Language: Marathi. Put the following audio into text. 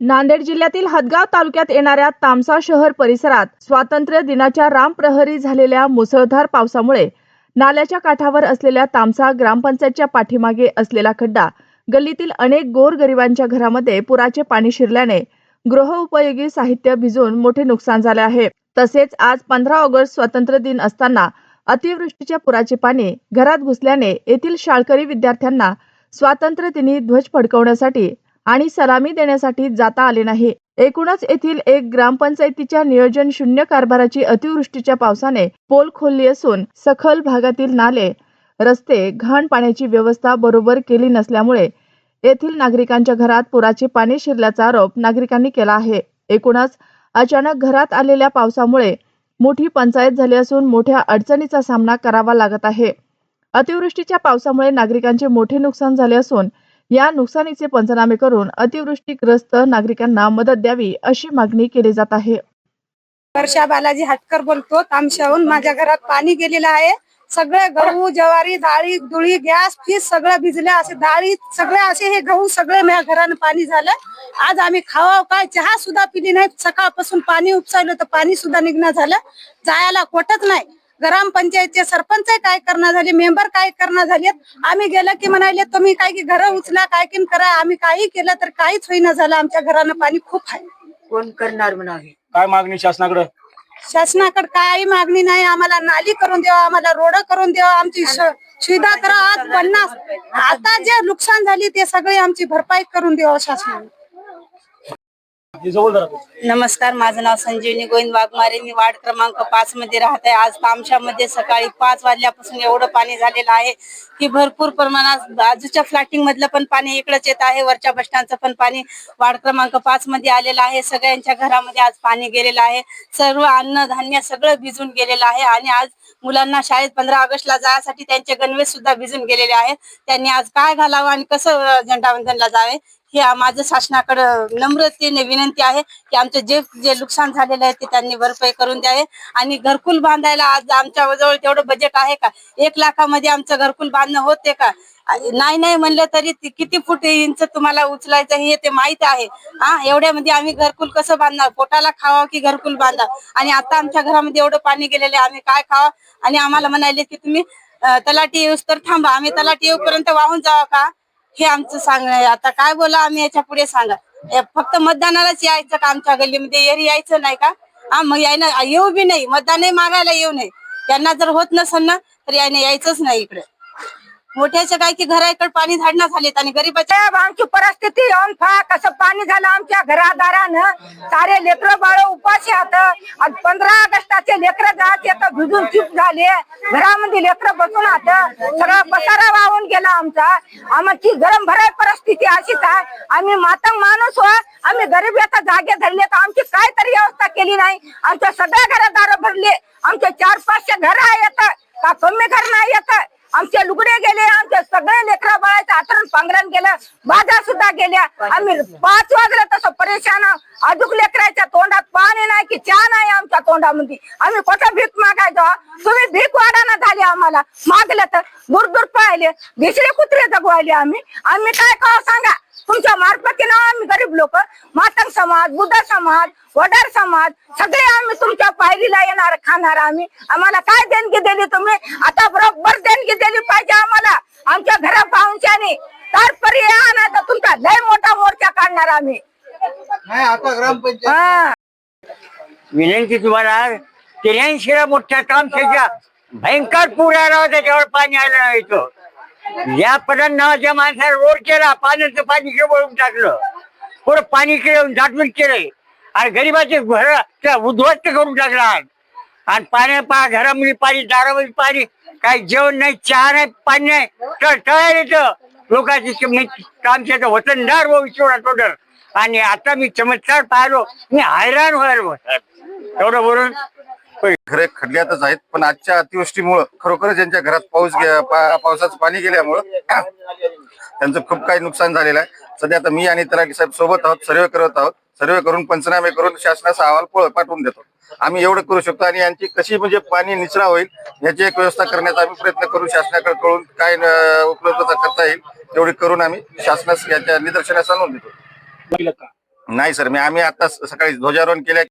नांदेड जिल्ह्यातील हदगाव तालुक्यात येणाऱ्या तामसा शहर परिसरात स्वातंत्र्य दिनाच्या रामप्रहरी झालेल्या मुसळधार पावसामुळे नाल्याच्या काठावर असलेल्या तामसा ग्रामपंचायतच्या पाठीमागे असलेला खड्डा गल्लीतील अनेक गोरगरिबांच्या घरामध्ये पुराचे पाणी शिरल्याने गृहउपयोगी साहित्य भिजून मोठे नुकसान झाले आहे. तसेच आज पंधरा ऑगस्ट स्वातंत्र्य दिन असताना अतिवृष्टीच्या पुराचे पाणी घरात घुसल्याने येथील शाळकरी विद्यार्थ्यांना स्वातंत्र्य दिनी ध्वज फडकवण्यासाठी आणि सलामी देण्यासाठी जाता आले नाही. एकूणच येथील एक ग्रामपंचायतीच्या नियोजन शून्य कारभाराची अतिवृष्टीच्या पावसाने पोल खोलली असून सखल भागातील नाले रस्ते घाण पाण्याची व्यवस्था बरोबर केली नसल्यामुळे येथील नागरिकांच्या घरात पुराचे पाणी शिरल्याचा आरोप नागरिकांनी केला आहे. एकूणच अचानक घरात आलेल्या पावसामुळे मोठी पंचायत झाली असून मोठ्या अडचणीचा सामना करावा लागत आहे. अतिवृष्टीच्या पावसामुळे नागरिकांचे मोठे नुकसान झाले असून या नुकसानीचे पंचनामे करून अतिवृष्टीग्रस्त नागरिकांना मदत द्यावी अशी मागणी केली जात आहे. वर्षा बालाजी हटकर बोलतो तामशाहून माझ्या घरात पाणी गेलेलं आहे. सगळे गहू ज्वारी डाळी दुळी गॅस फीस सगळं भिजलं असे डाळी सगळे असे हे गहू सगळे माझ्या घरानं पाणी झालं. आज आम्ही खावा काय? चहा सुद्धा पिली नाही सकाळपासून पाणी उपसावलं तर पाणी सुद्धा निघणं झालं. जायला कोटच नाही. ग्रामपंचायतचे सरपंच काय करणार झाले मेंबर काय करणार झाले आम्ही गेलं की म्हणाले तुम्ही काय की घर उचला काय की करा आम्ही काही केलं तर काहीच होईना झालं आमच्या घरानं पाणी खूप आहे. कोण करणार म्हणावे काय मागणी शासनाकडे? शासनाकडे काही मागणी नाही आम्हाला नाली करून द्यावा आम्हाला रोड करून द्यावा आमची स- सुविधा करा आज पन्नास. आता जे नुकसान झाली ते सगळे आमची भरपाई करून द्यावं शासनाने. नमस्कार माझं नाव संजीवनी गोविंद वाघमारे. मी वार्ड क्रमांक पाच मध्ये राहत. आहे आज तामशामध्ये सकाळी पाच वाजल्यापासून एवढं पाणी झालेलं आहे की भरपूर प्रमाणात बाजूच्या फ्लॅटिंग मधलं पण पाणी इकडंच येत आहे. वरच्या बसस्टँडचं पण पाणी वार्ड क्रमांक पाच मध्ये आलेलं आहे. सगळ्यांच्या घरामध्ये आज पाणी गेलेलं आहे. सर्व अन्न धान्य सगळं भिजून गेलेलं आहे आणि आज मुलांना शाळेत पंधरा ऑगस्टला जाण्यासाठी त्यांचे गणवेश सुद्धा भिजून गेलेले आहेत. त्यांनी आज काय घालावं आणि कसं झेंडावंदनला जावे हे माझं शासनाकडे नम्रतेने विनंती आहे की आमचं जे जे नुकसान झालेलं आहे ते त्यांनी भरपाई करून द्यावे. आणि घरकुल बांधायला आज आमच्या जवळ तेवढं बजेट आहे का? एक लाखामध्ये आमचं घरकुल बांधणं होते का? नाही नाही म्हणलं तरी किती फूट इंच तुम्हाला उचलायचं हे ते माहीत आहे. हा एवढ्यामध्ये आम्ही घरकुल कसं बांधणार? पोटाला खावा की घरकुल बांधा? आणि आता आमच्या घरामध्ये एवढं पाणी गेलेलं आम्ही काय खावा? आणि आम्हाला म्हणाले की तुम्ही तलाटी येऊस तर थांबा. आम्ही तलाटी येऊपर्यंत वाहून जावा का? हे आमचं सांगणं आता काय बोला आम्ही याच्यापुढे सांगा. फक्त मतदानालाच यायचं का आमच्या गल्लीमध्ये? एरी यायचं नाही का? हा मग यायना येऊ बी नाही. मतदानही मागायला येऊ नये. त्यांना जर होत नसेल ना तर यायने यायचंच नाही इकडे. मोठ्याच्या काय की घराकडे पाणी झाडणं झालेत आणि गरीबाच्या आमची परिस्थिती येऊन फा कसं पाणी झालं आमच्या घरादारानं. सारे लेकर बाळ उपाशी आहात आणि पंधरा ऑगस्टाचे लेकर जात येत भिजून चूप झाले. घरामध्ये लेकर बसून आहात सगळा पसारा वाहून गेला आमचा. आमची गरम भराय परिस्थिती अशीच आहे. आम्ही मातंग माणूस हो. आम्ही गरीब आता जागे धरले तर आमची काय तरी व्यवस्था केली नाही. आमच्या सगळ्या घरादार भरले. आमचे चार पाचशे घर येत का कमी घर नाही येत? आमचे लुगडे गेले आमचे सगळे लेकरा बाळाचं आतरण पांघरण गेलं बाजार सुद्धा गेल्या. आम्ही पाच वाजलं तसं परेशान. अजून अजूक लेकराच्या तोंडात पाणी नाही की चहा नाही आमच्या तोंडामध्ये. आम्ही कुठं भीक मागायचो? तुम्ही भीक वाढाना झाली आम्हाला. मागलं तर दूर दूर पाहिले. भिसळे कुत्रे जगवायले आम्ही. आम्ही काय करा सांगा? तुमच्या मार्फतीनं आम्ही गरीब लोक. मातंग समाज बुद्ध समाज वडार समाज सगळे आम्ही तुमच्या पायरीला येणार खाणार आम्ही. आम्हाला काय देणगी दिली तुम्ही? आता बरोबर देणगी दिली पाहिजे आम्हाला. आमच्या घरा पाहुणच्याने तर पर्याय नाही तर तुमचा लय मोठा मोर्चा काढणार आम्ही. हा. विनंती तुम्हाला त्र्याऐंशीला मोठ्या कामशेच्या भयंकर पूर आला त्याच्यावर पाणी आलं नाही इथं या पदान नावाच्या माणसाला रोड केला पाण्याचं पाणी वळून टाकलं. पुढं पाणी केलं झाटून केलंय आणि गरीबाचे घर उद्ध्वस्त करून टाकला आणि पाण्या पा घरामध्ये पाणी दारामध्ये पाणी काही जेवण नाही चहा नाही पाणी नाही. तर तयार येतं. लोकांची किंमत वतनदार व विश्वनाथ टोटल आणि आता मी चमत्कार पाहिलो मी हैराण व्हायला एवढं बोलून घरे खडल्यातच आहेत. पण आजच्या अतिवृष्टीमुळं खरोखरच ज्यांच्या घरात पाऊस पा- पावसाचं पाणी गेल्यामुळं त्यांचं खूप काही नुकसान झालेलं आहे. सध्या आता मी आणि तलाठी साहेब सोबत आहोत सर्वे करत आहोत. सर्वे करून पंचनामे करून शासनाचा अहवाल पळ- पाठवून देतो. आम्ही एवढं करू शकतो आणि यांची कशी म्हणजे पाणी निचरा होईल याची एक व्यवस्था करण्याचा आम्ही प्रयत्न करू. शासनाकडे कळून काय उपलब्धता करता येईल तेवढी करून आम्ही शासनास याच्या निदर्शनास आणून देतो. नाही सर. मी आम्ही आता सकाळी ध्वजारोहण केल्या